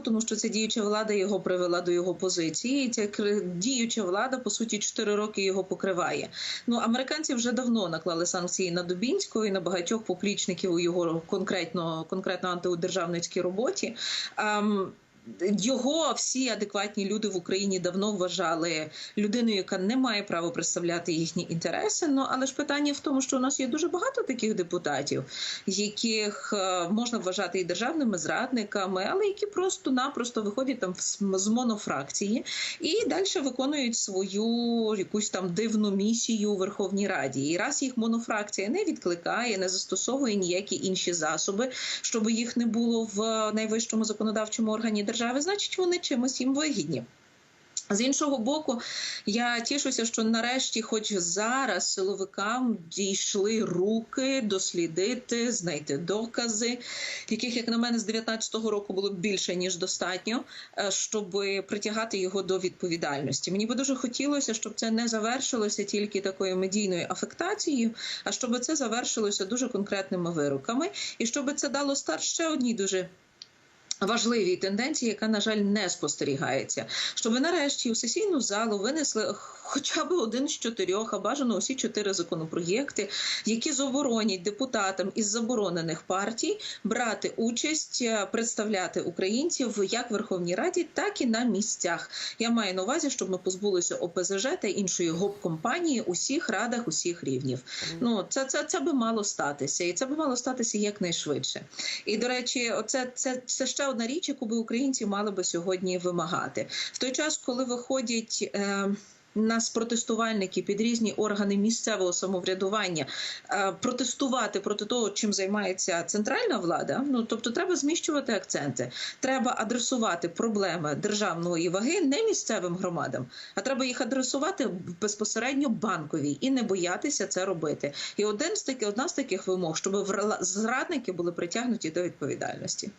тому що ця діюча влада його привела до його позиції. І ця діюча влада по суті 4 роки його покриває. Ну американці вже давно наклали санкції на Дубінського і на багатьох поплічників у його конкретно конкретно антидержавницькій роботі. Його всі адекватні люди в Україні давно вважали людиною, яка не має права представляти їхні інтереси. Ну але ж питання в тому, що у нас є дуже багато таких депутатів, яких е, можна вважати і державними зрадниками, але які просто-напросто виходять там з монофракції і далі виконують свою якусь там дивну місію у Верховній Раді. І раз їх монофракція не відкликає, не застосовує ніякі інші засоби, щоб їх не було в найвищому законодавчому органі держави, значить вони чимось їм вигідні. З іншого боку, я тішуся, що нарешті, хоч зараз, силовикам дійшли руки дослідити, знайти докази, яких, як на мене, з 19-го року було більше ніж достатньо, е, щоб притягати його до відповідальності. Мені би дуже хотілося, щоб це не завершилося тільки такою медійною афектацією, а щоб це завершилося дуже конкретними вироками, і щоб це дало старт ще одній дуже важливій тенденції, яка, на жаль, не спостерігається, щоб нарешті у сесійну залу винесли хоча б один з чотирьох, а бажано усі чотири законопроєкти, які заборонять депутатам із заборонених партій брати участь, е, представляти українців як в Верховній Раді, так і на місцях. Я маю на увазі, щоб ми позбулися ОПЗЖ та іншої гоп-компанії усіх радах, усіх рівнів. Ну це, це, це би мало статися, і це би мало статися якнайшвидше. І до речі, оце це, це ще одна річ, яку би українці мали би сьогодні вимагати в той час, коли виходять. Е, нас протестувальники під різні органи місцевого самоврядування е, протестувати проти того, чим займається центральна влада. Ну тобто, треба зміщувати акценти. Треба адресувати проблеми державної ваги не місцевим громадам, а треба їх адресувати безпосередньо банковій і не боятися це робити. І один з таких одна з таких вимог, щоб зрадники були притягнуті до відповідальності.